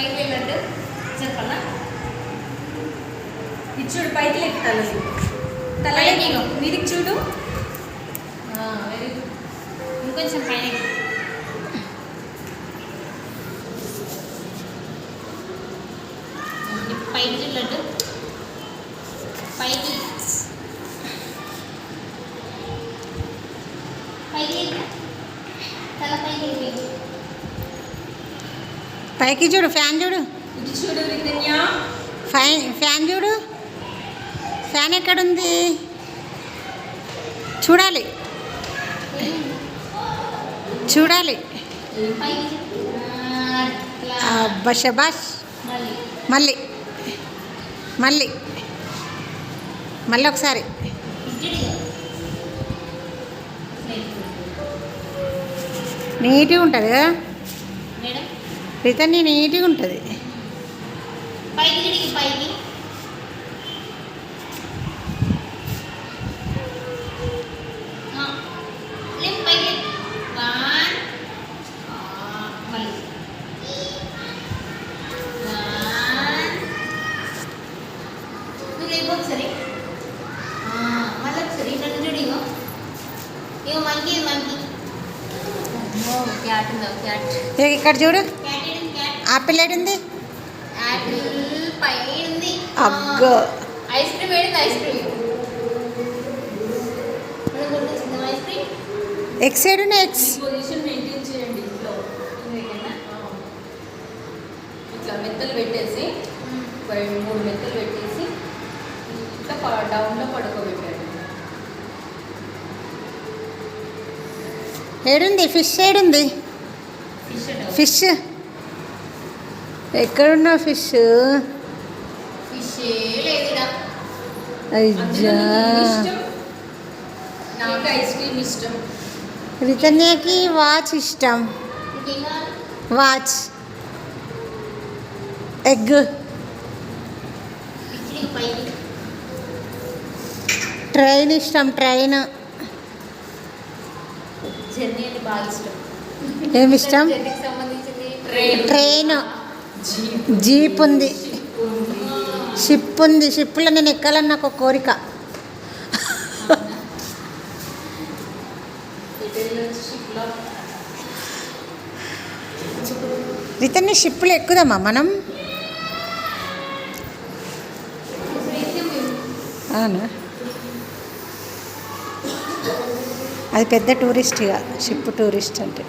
పైకి వెళ్ళినట్టు చెప్పాలా ఇది చూడు పైకి తలని తల. మీదికి చూడు. వెరీ గుడ్ ఇంకొంచెం పైన పైకి చూడట్టు పైకి. పైకి. తల పైకి లేపు. పైకి చూడు ఫ్యాన్ చూడు. ఫ్యాన్ ఫ్యాన్ చూడు. ఫ్యాన్ ఎక్కడుంది? చూడాలి. చూడాలి. అబ్బా మళ్ళీ. మళ్ళీ. మళ్ళీ. ఒకసారి. నీట్గా ఉంటుంది కదా? రిటర్న్ నీట్గా ఉంటుంది పైకి ఇక్కడ చూడు. ఆపిల్ ఏడుంది అగ్గో. ఐస్ క్రీమ్ ఏడింది ఐస్ క్రీమ్. ఎక్స్ ఏడున్నా ఎక్స్ ఈ పొజిషన్ మెయింటైన్ చేయండి ఇంట్లో. ఇందుకేనా ఇట్లా మెత్తలు పెట్టేసి ఒక రెండు మూడు మెత్తలు పెట్టేసి ఇట్లా డౌన్లో పడుకోబెట్టాడు ఏడుంది? ఫిష్ ఏడుంది? ఫిష్. ఎక్కడున్నా ఫిష్. అయ్యా. రితన్యకి వాచ్ ఇష్టం. వాచ్. ఎగ్. ట్రైన్ ఇష్టం ట్రైన్. జర్నీ అంటే బాగా ఇష్టం. ఏమి ఇష్టం? ట్రైన్. జీప్ ఉంది. షిప్ ఉంది షిప్లో నేను ఎక్కాలని నాకు ఒక కోరిక. రితన్య షిప్లో ఎక్కుదామా మనం? అవునా? అది పెద్ద టూరిస్ట్ ఇక షిప్ టూరిస్ట్ అంటే.